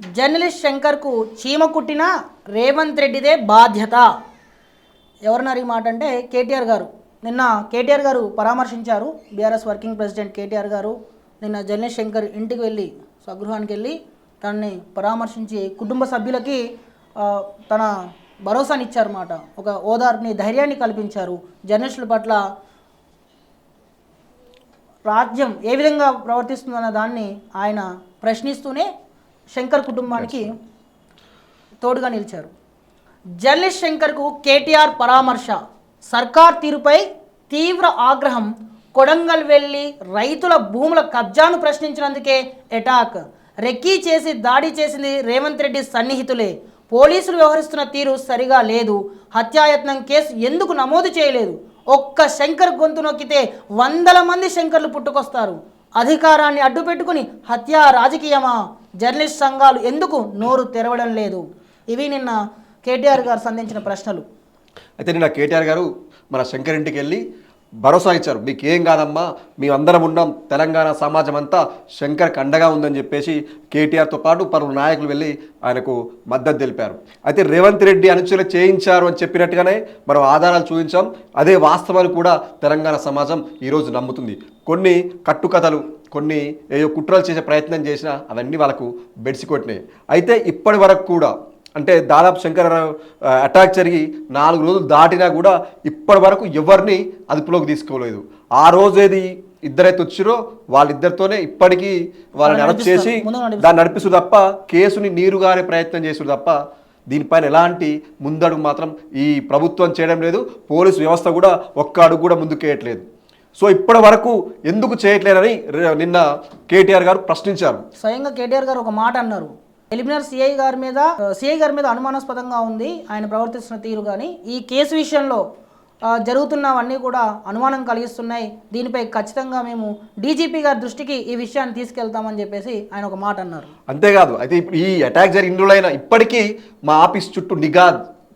Journalist శంకర్కు చీమ కుట్టిన రేవంత్ రెడ్డిదే బాధ్యత. ఎవరన్నారు ఈ మాట అంటే కేటీఆర్ గారు. నిన్న కేటీఆర్ గారు పరామర్శించారు. బీఆర్ఎస్ వర్కింగ్ ప్రెసిడెంట్ కేటీఆర్ గారు నిన్న జర్నలిస్ట్ శంకర్ ఇంటికి వెళ్ళి స్వగృహానికి వెళ్ళి తనని పరామర్శించి కుటుంబ సభ్యులకి తన భరోసానిచ్చారన్నమాట ఒక ఓదార్పుని ధైర్యాన్ని కల్పించారు. జర్నలిస్టుల పట్ల రాజ్యం ఏ విధంగా ప్రవర్తిస్తుందన్న దాన్ని ఆయన ప్రశ్నిస్తూనే శంకర్ కుటుంబానికి తోడుగా నిలిచారు. జర్నలిస్ట్ శంకర్కు కేటీఆర్ పరామర్శ సర్కార్ తీరుపై తీవ్ర ఆగ్రహం కొడంగల్ వెళ్ళి రైతుల భూముల కబ్జాను ప్రశ్నించినందుకే ఎటాక్ రెక్కీ చేసి దాడి చేసింది రేవంత్ రెడ్డి సన్నిహితులే పోలీసులు వ్యవహరిస్తున్న తీరు సరిగా లేదు హత్యాయత్నం కేసు ఎందుకు నమోదు చేయలేదు? ఒక్క శంకర్ గొంతు నొక్కితే వందల మంది శంకర్లు పుట్టుకొస్తారు. అధికారాన్ని అడ్డుపెట్టుకుని హత్య రాజకీయమా? జర్నలిస్ట్ సంఘాలు ఎందుకు నోరు తెరవడం లేదు? ఇవి నిన్న కేటీఆర్ గారు సంధించిన ప్రశ్నలు. అయితే నిన్న కేటీఆర్ గారు మన శంకరింటికి వెళ్ళి భరోసా ఇచ్చారు. మీకు ఏం కాదమ్మా? మేము అందరం ఉన్నాం. తెలంగాణ సమాజం అంతా శంకర్కి అండగా ఉందని చెప్పేసి కేటీఆర్తో పాటు పలువురు నాయకులు వెళ్ళి ఆయనకు మద్దతు తెలిపారు. అయితే రేవంత్ రెడ్డి అనుచరులు చేయించారు అని చెప్పినట్టుగానే మనం ఆధారాలు చూపించాం. అదే వాస్తవాలు కూడా తెలంగాణ సమాజం ఈరోజు నమ్ముతుంది. కొన్ని కట్టుకథలు కొన్ని ఏదో కుట్రలు చేసే ప్రయత్నం చేసినా అవన్నీ వాళ్ళకు బెడిసి కొట్టినాయి. అయితే ఇప్పటి వరకు కూడా అంటే దాదాపు శంకరరావు అటాక్ జరిగి నాలుగు రోజులు దాటినా కూడా ఇప్పటి వరకు ఎవరిని అదుపులోకి తీసుకోలేదు. ఆ రోజు ఏది ఇద్దరైతే వచ్చిరో వాళ్ళిద్దరితోనే ఇప్పటికీ వాళ్ళని అరెస్ట్ చేసి. దాన్ని నడిపిస్తారు తప్ప కేసుని నీరుగారే ప్రయత్నం చేస్తారు తప్ప దీనిపైన ఎలాంటి ముందడుగు మాత్రం ఈ ప్రభుత్వం చేయడం లేదు. పోలీసు వ్యవస్థ కూడా ఒక్క అడుగు కూడా ముందుకేయట్లేదు. సో ఇప్పటి వరకు ఎందుకు చేయట్లేదని నిన్న కేటీఆర్ గారు ప్రశ్నించారు. స్వయంగా కేటీఆర్ గారు ఒక మాట అన్నారు. ఎలిమినర్ సిఐ గారి మీద సిఐ గారి మీద అనుమానాస్పదంగా ఉంది. ఆయన ప్రవర్తిస్తున్న తీరు కానీ ఈ కేసు విషయంలో జరుగుతున్నవన్నీ కూడా అనుమానం కలిగిస్తున్నాయి. దీనిపై ఖచ్చితంగా మేము డీజీపీ గారి దృష్టికి ఈ విషయాన్ని తీసుకెళ్తామని చెప్పేసి ఆయన ఒక మాట అన్నారు. అంతేకాదు అయితే ఈ అటాక్ జరిగిన ఇప్పటికీ మా ఆఫీస్ చుట్టూ నిఘా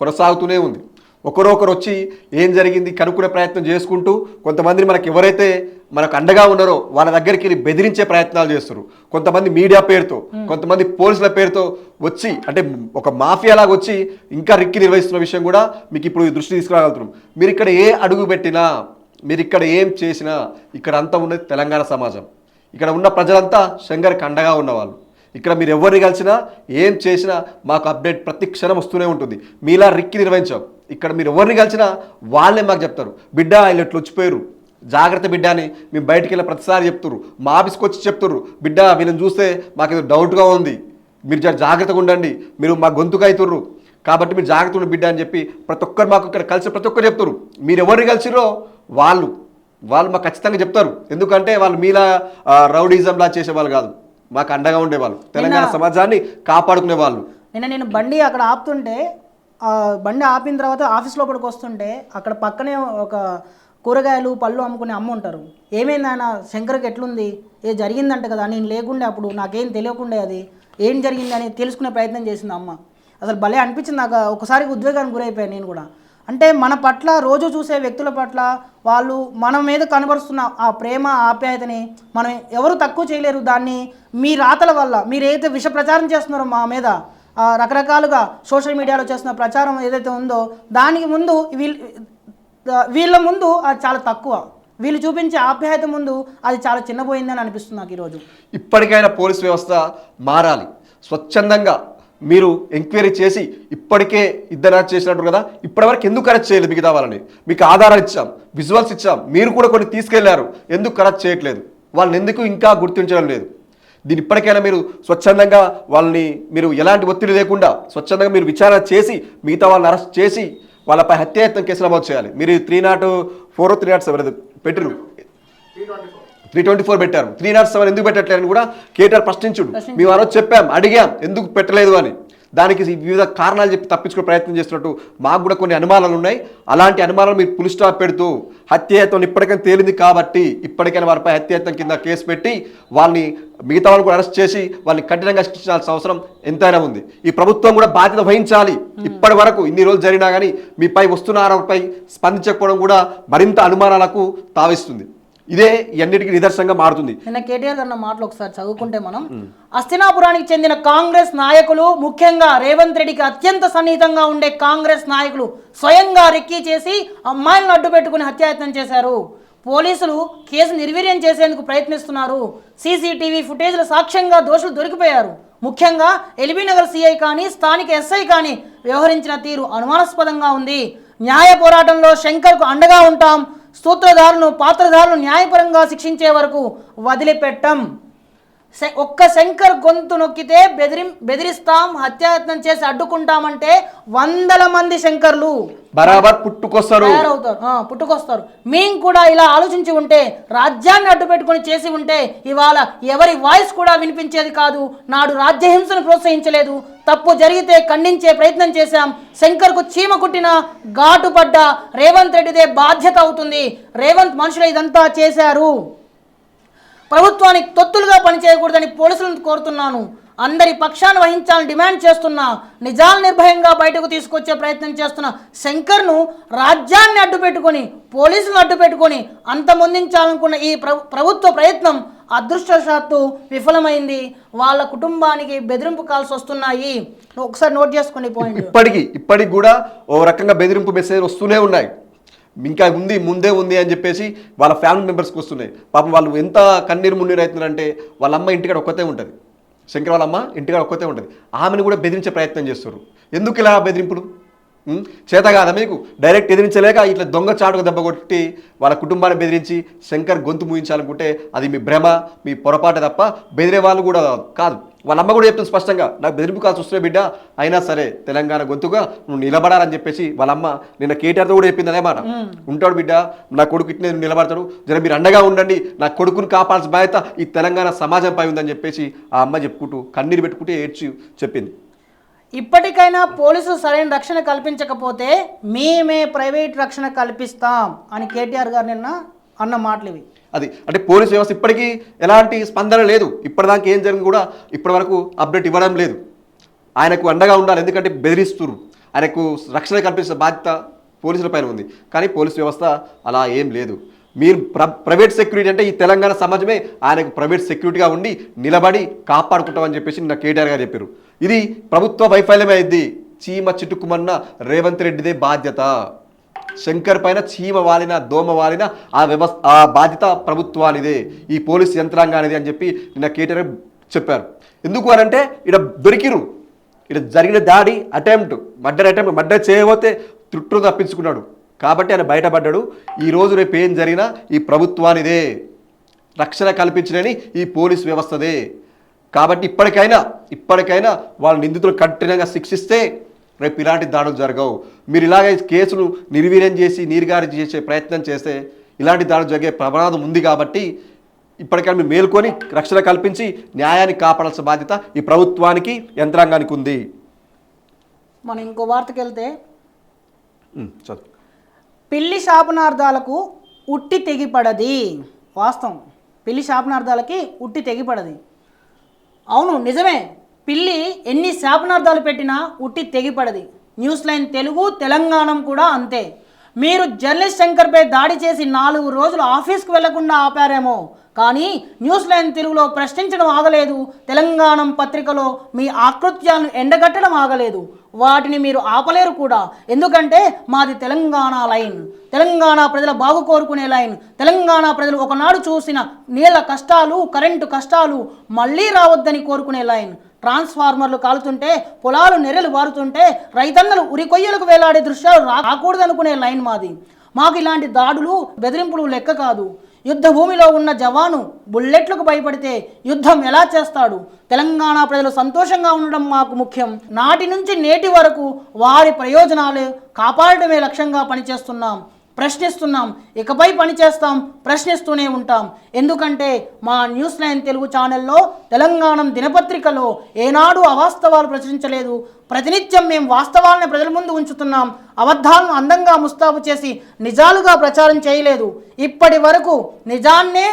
కొనసాగుతూనే ఉంది. ఒకరొకరు వచ్చి ఏం జరిగింది కనుక్కునే ప్రయత్నం చేసుకుంటూ కొంతమందిని మనకు ఎవరైతే మనకు అండగా ఉన్నారో వాళ్ళ దగ్గరికి వెళ్ళి బెదిరించే ప్రయత్నాలు చేస్తారు కొంతమంది మీడియా పేరుతో కొంతమంది పోలీసుల పేరుతో వచ్చి అంటే ఒక మాఫియా లాగా వచ్చి ఇంకా రిక్కి నిర్వహిస్తున్న విషయం కూడా మీకు ఇప్పుడు దృష్టి తీసుకురాగలుగుతున్నాం. మీరు ఇక్కడ ఏ అడుగు పెట్టినా మీరు ఇక్కడ ఏం చేసినా ఇక్కడ అంతా ఉన్నది తెలంగాణ సమాజం. ఇక్కడ ఉన్న ప్రజలంతా శంకర్కి అండగా ఉన్నవాళ్ళు. ఇక్కడ మీరు ఎవరిని కలిసినా ఏం చేసినా మాకు అప్డేట్ ప్రతి క్షణం వస్తూనే ఉంటుంది. మీలా రిక్కి నిర్వహించాం. ఇక్కడ మీరు ఎవరిని కలిసినా వాళ్ళే మాకు చెప్తారు. బిడ్డ వీళ్ళు ఇట్లా వచ్చిపోయారు. జాగ్రత్త బిడ్డ అని మేము బయటికి వెళ్ళిన ప్రతిసారి చెప్తున్నారు మా ఆఫీస్కి వచ్చి చెప్తున్నారు బిడ్డ వీళ్ళని చూస్తే మాకు ఏదో డౌట్గా ఉంది. మీరు జాగ్రత్తగా ఉండండి. మీరు మా గొంతుగా అవుతుర్రు. కాబట్టి మీరు జాగ్రత్త ఉండండి బిడ్డ అని చెప్పి ప్రతి ఒక్కరు మాకు ఇక్కడ కలిసి ప్రతి ఒక్కరు చెప్తారు. మీరు ఎవరిని కలిసిరో వాళ్ళు. వాళ్ళు మాకు ఖచ్చితంగా చెప్తారు. ఎందుకంటే వాళ్ళు మీలా రౌడీజంలా చేసేవాళ్ళు కాదు. మాకు అండగా ఉండేవాళ్ళు. తెలంగాణ సమాజాన్ని కాపాడుకునే వాళ్ళు నిన్న నేను బండి అక్కడ ఆపుతుంటే బండి ఆపిన తర్వాత ఆఫీస్ లోపలికి వస్తుంటే అక్కడ పక్కనే ఒక కూరగాయలు పళ్ళు అమ్ముకునే అమ్మ ఉంటారు. ఏమైంది ఆయన శంకర్కి ఎట్లుంది? ఏ జరిగిందంట కదా? నేను లేకుండే అప్పుడు నాకేం తెలియకుండే అది. ఏం జరిగింది? అని తెలుసుకునే ప్రయత్నం చేసింది అమ్మ. అసలు భలే అనిపించింది నాకు. ఒకసారి ఉద్వేగానికి గురైపోయాను నేను కూడా. అంటే మన పట్ల రోజు చూసే వ్యక్తుల పట్ల వాళ్ళు మన మీద కనబరుస్తున్న ఆ ప్రేమ ఆప్యాయతని మనం ఎవరు తక్కువ చేయలేరు. దాన్ని మీ రాతల వల్ల మీరు ఏదైతే విష ప్రచారం చేస్తున్నారో మా మీద రకరకాలుగా సోషల్ మీడియాలో చేస్తున్న ప్రచారం ఏదైతే ఉందో దానికి ముందు వీళ్ళు వీళ్ళ ముందు అది చాలా తక్కువ. వీళ్ళు చూపించే ఆప్యాయత ముందు అది చాలా చిన్నపోయిందని అనిపిస్తుంది నాకు ఈరోజు. ఇప్పటికైనా పోలీస్ వ్యవస్థ మారాలి. స్వచ్ఛందంగా మీరు ఎంక్వైరీ చేసి ఇప్పటికే ఇద్దరు అరెస్ట్ చేసినట్టు కదా ఇప్పటివరకు ఎందుకు అరెస్ట్ చేయలేదు మిగతా వాళ్ళని? మీకు ఆధారాలు ఇచ్చాం విజువల్స్ ఇచ్చాం మీరు కూడా కొన్ని తీసుకెళ్ళారు ఎందుకు అరెస్ట్ చేయట్లేదు? వాళ్ళని ఎందుకు ఇంకా గుర్తించడం లేదు? దీని ఇప్పటికైనా మీరు స్వచ్ఛందంగా వాళ్ళని మీరు ఎలాంటి ఒత్తిడి లేకుండా స్వచ్ఛందంగా మీరు విచారణ చేసి మిగతా వాళ్ళని అరెస్ట్ చేసి వాళ్ళపై హత్యాయత్నం కేసు నమోదు చేయాలి. మీరు three naught four three naught seven పెట్టరు త్రీ ట్వంటీ ఫోర్ పెట్టారు. త్రీ నాట్ సెవెన్ ఎందుకు పెట్టట్లేదని కూడా కేటీఆర్ ప్రశ్నించుడు. మేము ఆ రోజు చెప్పాం అడిగాం ఎందుకు పెట్టలేదు అని. దానికి వివిధ కారణాలు చెప్పి తప్పించుకునే ప్రయత్నం చేస్తున్నట్టు మాకు కూడా కొన్ని అనుమానాలు ఉన్నాయి. అలాంటి అనుమానాలు మీరు పులి స్టాప్ పెడుతూ హత్యాయత్నం ఇప్పటికైనా తేలింది కాబట్టి ఇప్పటికైనా వారిపై హత్యాయత్నం కింద కేసు పెట్టి వాళ్ళని మిగతా వాళ్ళని కూడా అరెస్ట్ చేసి వాళ్ళని కఠినంగా శిక్షించాల్సిన అవసరం ఎంతైనా ఉంది. ఈ ప్రభుత్వం కూడా బాధ్యత వహించాలి. ఇప్పటి వరకు ఇన్ని రోజులు జరిగినా కానీ మీపై వస్తున్న ఆరోపణపై స్పందించకపోవడం కూడా మరింత అనుమానాలకు తావిస్తుంది. ఇదే ఎన్నిటికి నిదర్శనంగా మారుతుంది. నిన్న కేటీఆర్ అన్న మాటలు ఒకసారి చదువుకుంటే మనం అస్తినాపురానికి చెందిన కాంగ్రెస్ నాయకులు ముఖ్యంగా రేవంత్ రెడ్డికి అత్యంత సన్నిహితంగా ఉండే కాంగ్రెస్ నాయకులు స్వయంగా రెక్కీ చేసి అమ్మాయిలను అడ్డు పెట్టుకుని హత్యాయత్నం చేశారు. పోలీసులు కేసు నిర్వీర్యం చేసేందుకు ప్రయత్నిస్తున్నారు. సీసీటీవీ ఫుటేజ్ల సాక్ష్యంగా దోషులు దొరికిపోయారు. ముఖ్యంగా ఎల్బీనగర్ సిఐ కానీ స్థానిక ఎస్ఐ కానీ వ్యవహరించిన తీరు అనుమానాస్పదంగా ఉంది. న్యాయ పోరాటంలో శంకర్కు అండగా ఉంటాం. సూత్రధారులను పాత్రధారులను న్యాయపరంగా శిక్షించే వరకు వదిలిపెట్టం. ఒక్క శంకర్ గొంతు నొక్కితే బెదిరి బెదిరిస్తాం హత్యాయత్నం చేసి అడ్డుకుంటామంటే వందల మంది శంకర్లు బరాబర్ పుట్టుకొస్తారు. తయారవుతారు. పుట్టుకొస్తారు. మేము కూడా ఇలా ఆలోచించి ఉంటే రాజ్యాన్ని అడ్డు పెట్టుకొని చేసి ఉంటే ఇవాళ ఎవరి వాయిస్ కూడా వినిపించేది కాదు. నాడు రాజ్యహింసను ప్రోత్సహించలేదు. తప్పు జరిగితే ఖండించే ప్రయత్నం చేశాం. శంకర్కు చీమ కుట్టిన ఘాటు పడ్డ రేవంత్ రెడ్డిదే బాధ్యత అవుతుంది. రేవంత్ మనుషులు ఇదంతా చేశారు. ప్రభుత్వానికి తొత్తులుగా పనిచేయకూడదని పోలీసులను కోరుతున్నాను. అందరి పక్షాన్ని వహించాలని డిమాండ్ చేస్తున్నా నిజాలు నిర్భయంగా బయటకు తీసుకొచ్చే ప్రయత్నం చేస్తున్న శంకర్ను రాజ్యాన్ని అడ్డుపెట్టుకొని పోలీసులను అడ్డుపెట్టుకొని అంతమొందించాలనుకున్న ఈ ప్రభుత్వ ప్రయత్నం అదృష్టవశాత్తు విఫలమైంది. వాళ్ళ కుటుంబానికి బెదిరింపు కాల్స్ వస్తున్నాయి. ఒకసారి నోట్ చేసుకోండి ఈ పాయింట్. ఇప్పటికి ఇప్పటికి కూడా ఓ రకంగా బెదిరింపు మెసేజ్ వస్తూనే ఉన్నాయి. ఇంకా ఉంది ముందే ఉంది అని చెప్పేసి వాళ్ళ ఫ్యామిలీ మెంబర్స్కి వస్తున్నాయి. పాపం వాళ్ళు ఎంత కన్నీరు మున్నీరు అవుతున్నారంటే వాళ్ళ అమ్మ ఇంటికాడ ఒక్కతే ఉంటుంది. శంకర్ వాళ్ళ అమ్మ ఇంటికాడ ఒక్కతే ఉంటుంది. ఆమెను కూడా బెదిరించే ప్రయత్నం చేస్తారు ఎందుకు ఇలా బెదిరింపులు? చేత కాదా మీకు? డైరెక్ట్ ఎదిరించలేక ఇట్లా దొంగ చాటుకు దెబ్బ కొట్టి వాళ్ళ కుటుంబాన్ని బెదిరించి శంకర్ గొంతు ముయించాలనుకుంటే అది మీ భ్రమ మీ పొరపాటు తప్ప బెదిరే వాళ్ళు కూడా కాదు. వాళ్ళ అమ్మ కూడా చెప్తుంది స్పష్టంగా నాకు బెదిరింపు కాల్సి వస్తున్నాయి బిడ్డ అయినా సరే తెలంగాణ గొంతుగా నువ్వు నిలబడాలని చెప్పేసి వాళ్ళ అమ్మ నిన్న కేటీఆర్తో కూడా చెప్పింది అదే మాట. ఉంటాడు బిడ్డ నా కొడుకు ఇట్నే నిలబడతాడు జర మీరు అండగా ఉండండి నా కొడుకుని కాపాడాల్సిన బాధ్యత ఈ తెలంగాణ సమాజంపై ఉందని చెప్పేసి ఆ అమ్మ చెప్పుకుంటూ కన్నీరు పెట్టుకుంటూ ఏడ్చి చెప్పింది. ఇప్పటికైనా పోలీసులు సరైన రక్షణ కల్పించకపోతే మేమే ప్రైవేట్ రక్షణ కల్పిస్తాం అని కేటీఆర్ గారు నిన్న అన్న మాటలు ఇవి అది అంటే పోలీస్ వ్యవస్థ ఇప్పటికీ ఎలాంటి స్పందన లేదు. ఇప్పటిదాకా ఏం జరిగింది కూడా ఇప్పటి వరకు అప్డేట్ ఇవ్వడం లేదు. ఆయనకు అండగా ఉండాలి ఎందుకంటే బెదిరిస్తున్నారు ఆయనకు రక్షణ కల్పించిన బాధ్యత పోలీసుల పైన ఉంది. కానీ పోలీస్ వ్యవస్థ అలా ఏం లేదు. మీరు ప్ర ప్రైవేట్ సెక్యూరిటీ అంటే ఈ తెలంగాణ సమాజమే ఆయనకు ప్రైవేట్ సెక్యూరిటీగా ఉండి నిలబడి కాపాడుకుంటామని చెప్పేసి నిన్న కేటీఆర్ గారు చెప్పారు. ఇది ప్రభుత్వ వైఫల్యమే అయింది. చీమ చిటుకుమన్న రేవంత్ రెడ్డిదే బాధ్యత. శంకర్ పైన చీమ వాలిన దోమ వాలిన ఆ వ్యవస్థ ఆ బాధ్యత ప్రభుత్వానిదే. ఈ పోలీస్ యంత్రాంగానిది అని చెప్పి నిన్న కేటీఆర్ చెప్పారు. ఎందుకు అని అంటే ఇక్కడ దొరికిరు. ఇక్కడ జరిగిన దాడి అటెంప్ట్ మర్డర్ అటెంప్ట్ మర్డర్ చేయబోతే చుట్టూ తప్పించుకున్నాడు. కాబట్టి ఆయన బయటపడ్డాడు. ఈ రోజు రేపు ఏం జరిగినా ఈ ప్రభుత్వానిదే రక్షణ కల్పించలేని ఈ పోలీస్ వ్యవస్థదే. కాబట్టి ఇప్పటికైనా ఇప్పటికైనా వాళ్ళ నిందితులు కఠినంగా శిక్షిస్తే రేపు ఇలాంటి దాడులు జరగవు. మీరు ఇలాగే కేసులు నిర్వీర్యం చేసి నీరుగారి చేసే ప్రయత్నం చేస్తే ఇలాంటి దాడులు జరిగే ప్రమాదం ఉంది కాబట్టి ఇప్పటికైనా మీరు మేల్కొని రక్షణ కల్పించి న్యాయాన్ని కాపాడాల్సిన బాధ్యత ఈ ప్రభుత్వానికి యంత్రాంగానికి ఉంది. మనం ఇంకో వార్తకి వెళ్తే చదువు. పిల్లి శాపనార్థాలకు ఉట్టి తెగిపడది. వాస్తవం. పిల్లి శాపనార్థాలకి ఉట్టి తెగిపడది. అవును నిజమే. పిల్లి ఎన్ని శాపనార్థాలు పెట్టినా ఉట్టి తెగిపడది. న్యూస్ లైన్ తెలుగు తెలంగాణం కూడా అంతే. మీరు జర్నలిస్ట్ శంకర్పై దాడి చేసి నాలుగు రోజులు ఆఫీస్కి వెళ్ళకుండా ఆపారేమో. కానీ న్యూస్ లైన్ తెలుగులో ప్రశ్నించడం ఆగలేదు. తెలంగాణం పత్రికలో మీ ఆకృత్యాలను ఎండగట్టడం ఆగలేదు. వాటిని మీరు ఆపలేరు కూడా. ఎందుకంటే మాది తెలంగాణ లైన్. తెలంగాణ ప్రజల బాగు కోరుకునే లైన్. తెలంగాణ ప్రజలు ఒకనాడు చూసిన నీళ్ళ కష్టాలు కరెంటు కష్టాలు మళ్ళీ రావద్దని కోరుకునే లైన్. ట్రాన్స్ఫార్మర్లు కాలుతుంటే పొలాలు నెరలు బారుతుంటే రైతన్నలు ఉరి కొయ్యలకు వేలాడే దృశ్యాలు రాకూడదనుకునే లైన్ మాది. మాకు ఇలాంటి దాడులు బెదిరింపులు లెక్క కాదు. యుద్ధ భూమిలో ఉన్న జవాను బుల్లెట్లకు భయపడితే యుద్ధం ఎలా చేస్తాడు? తెలంగాణ ప్రజలు సంతోషంగా ఉండడం మాకు ముఖ్యం. నాటి నుంచి నేటి వరకు వారి ప్రయోజనాలు కాపాడటమే లక్ష్యంగా పనిచేస్తున్నాం. ప్రశ్నిస్తున్నాం. ఇకపై పనిచేస్తాం ప్రశ్నిస్తూనే ఉంటాం. ఎందుకంటే మా న్యూస్ లైన్ తెలుగు ఛానల్లో తెలంగాణ దినపత్రికలో ఏనాడు అవాస్తవాలు ప్రచురించలేదు. ప్రతినిత్యం మేము వాస్తవాలను ప్రజల ముందు ఉంచుతున్నాం. అబద్ధాలను అందంగా ముస్తాబు చేసి నిజాలుగా ప్రచారం చేయలేదు. ఇప్పటి వరకు నిజాన్నే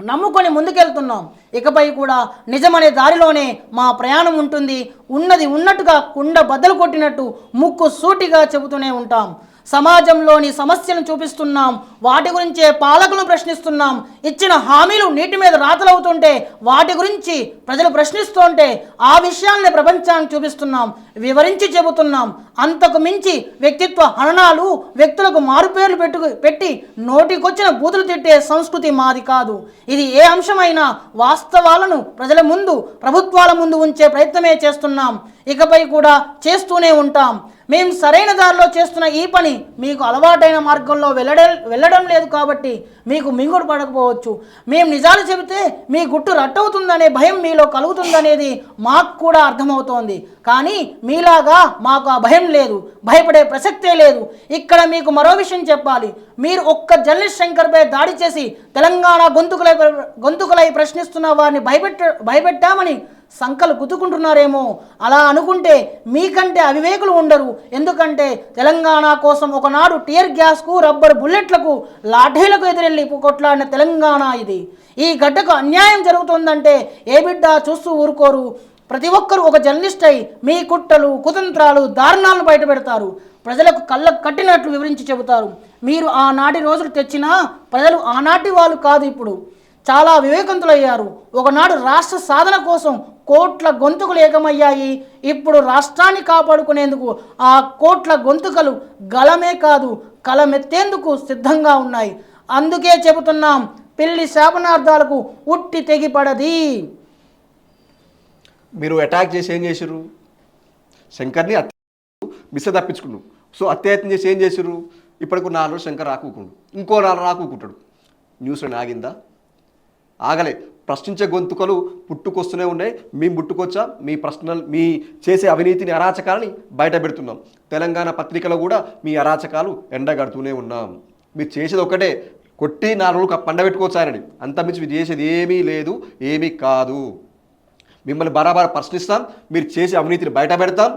నమ్ముకొని ముందుకెళ్తున్నాం. ఇకపై కూడా నిజమనే దారిలోనే మా ప్రయాణం ఉంటుంది. ఉన్నది ఉన్నట్టుగా కుండ బద్దలు కొట్టినట్టు ముక్కు సూటిగా చెబుతూనే ఉంటాం. సమాజంలోని సమస్యలను చూపిస్తున్నాం. వాటి గురించే పాలకులను ప్రశ్నిస్తున్నాం. ఇచ్చిన హామీలు నీటి మీద రాతలవుతుంటే వాటి గురించి ప్రజలు ప్రశ్నిస్తుంటే ఆ విషయాల్ని ప్రపంచానికి చూపిస్తున్నాం. వివరించి చెబుతున్నాం. అంతకు మించి వ్యక్తిత్వ హననాలు వ్యక్తులకు మారుపేర్లు పెట్టు పెట్టి నోటికొచ్చిన బూతులు తిట్టే సంస్కృతి మాది కాదు. ఇది ఏ అంశమైనా వాస్తవాలను ప్రజల ముందు ప్రభుత్వాల ముందు ఉంచే ప్రయత్నమే చేస్తున్నాం. ఇకపై కూడా చేస్తూనే ఉంటాం. మేము సరైన దారిలో చేస్తున్న ఈ పని మీకు అలవాటైన మార్గంలో వెళ్ళడం వెళ్ళడం లేదు కాబట్టి మీకు మింగుడు పడకపోవచ్చు. మేము నిజాలు చెబితే మీ గుట్టు రట్టవుతుందనే భయం మీలో కలుగుతుందనేది మాకు కూడా అర్థమవుతోంది. కానీ మీలాగా మాకు ఆ భయం లేదు భయపడే ప్రసక్తే లేదు. ఇక్కడ మీకు మరో విషయం చెప్పాలి. మీరు ఒక్క జర్నలిస్ట్ శంకర్పై దాడి చేసి తెలంగాణ గొంతుకులై గొంతుకులై ప్రశ్నిస్తున్న వారిని భయపెట్ట భయపెట్టామని సంకలు గుతుకుంటున్నారేమో అలా అనుకుంటే మీకంటే అవివేకులు ఉండరు. ఎందుకంటే తెలంగాణ కోసం ఒకనాడు టీయర్ గ్యాస్కు రబ్బర్ బుల్లెట్లకు లాఠీలకు ఎదురెళ్ళి కొట్లాడిన తెలంగాణ ఇది. ఈ గడ్డకు అన్యాయం జరుగుతుందంటే ఏ బిడ్డ చూస్తూ ఊరుకోరు. ప్రతి ఒక్కరూ ఒక జర్నలిస్ట్ అయి మీ కుట్రలు కుతంత్రాలు దారుణాలను బయట పెడతారు ప్రజలకు కళ్ళకు కట్టినట్లు వివరించి చెబుతారు. మీరు ఆనాటి రోజులు తెచ్చినా ప్రజలు ఆనాటి వాళ్ళు కాదు ఇప్పుడు. చాలా వివేకంతులయ్యారు. ఒకనాడు రాష్ట్ర సాధన కోసం కోట్ల గొంతుకులు ఏకమయ్యాయి. ఇప్పుడు రాష్ట్రాన్ని కాపాడుకునేందుకు ఆ కోట్ల గొంతుకలు గలమే కాదు కలమెత్తేందుకు సిద్ధంగా ఉన్నాయి. అందుకే చెబుతున్నాం పెళ్ళి శాపనార్థాలకు ఉట్టి తెగిపడది. మీరు అటాక్ చేసి ఏం చేసిర్రు? శంకర్ని హత్య మిస్ సో అత్యయత్నం చేసి ఏం చేసిర్రు? ఇప్పటికి నాలుగు శంకర్ రాకుకుండు. ఇంకో నాలుగు రాకుకుంటాడు. న్యూస్లో ఆగిందా? ఆగలే. ప్రశ్నించే గొంతుకలు పుట్టుకొస్తూనే ఉన్నాయి. మేము పుట్టుకొచ్చా? మీ ప్రశ్నలు మీ చేసే అవినీతిని అరాచకాలని బయట పెడుతున్నాం. తెలంగాణ పత్రికలో కూడా మీ అరాచకాలు ఎండగడుతూనే ఉన్నాం. మీరు చేసేది ఒకటే కొట్టి నాలుగు పండబెట్టుకోవచ్చారని అంత మించి మీరు చేసేది ఏమీ లేదు ఏమీ కాదు. మిమ్మల్ని బరాబర్ ప్రశ్నిస్తాం మీరు చేసే అవినీతిని బయట పెడతాం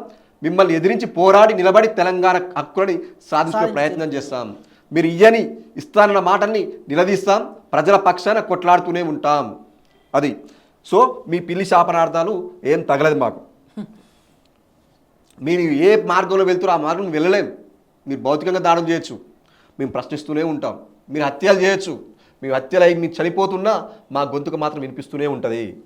మిమ్మల్ని ఎదిరించి పోరాడి నిలబడి తెలంగాణ హక్కులని సాధించుకునే ప్రయత్నం చేస్తాం. మీరు ఇయ్యని ఇస్తానన్న మాటల్ని నిలదీస్తాం ప్రజల పక్షాన కొట్లాడుతూనే ఉంటాం. అది. సో మీ పిల్లి శాపనార్థాలు ఏం తగలదు మాకు. మీరు ఏ మార్గంలో వెళ్తారో ఆ మార్గం వెళ్ళలేము. మీరు భౌతికంగా దానం చేయొచ్చు. మేము ప్రశ్నిస్తూనే ఉంటాం. మీరు హత్యలు చేయొచ్చు. మీ హత్యలు అయి మీరు చనిపోతున్నా మా గొంతుకు మాత్రం వినిపిస్తూనే ఉంటుంది.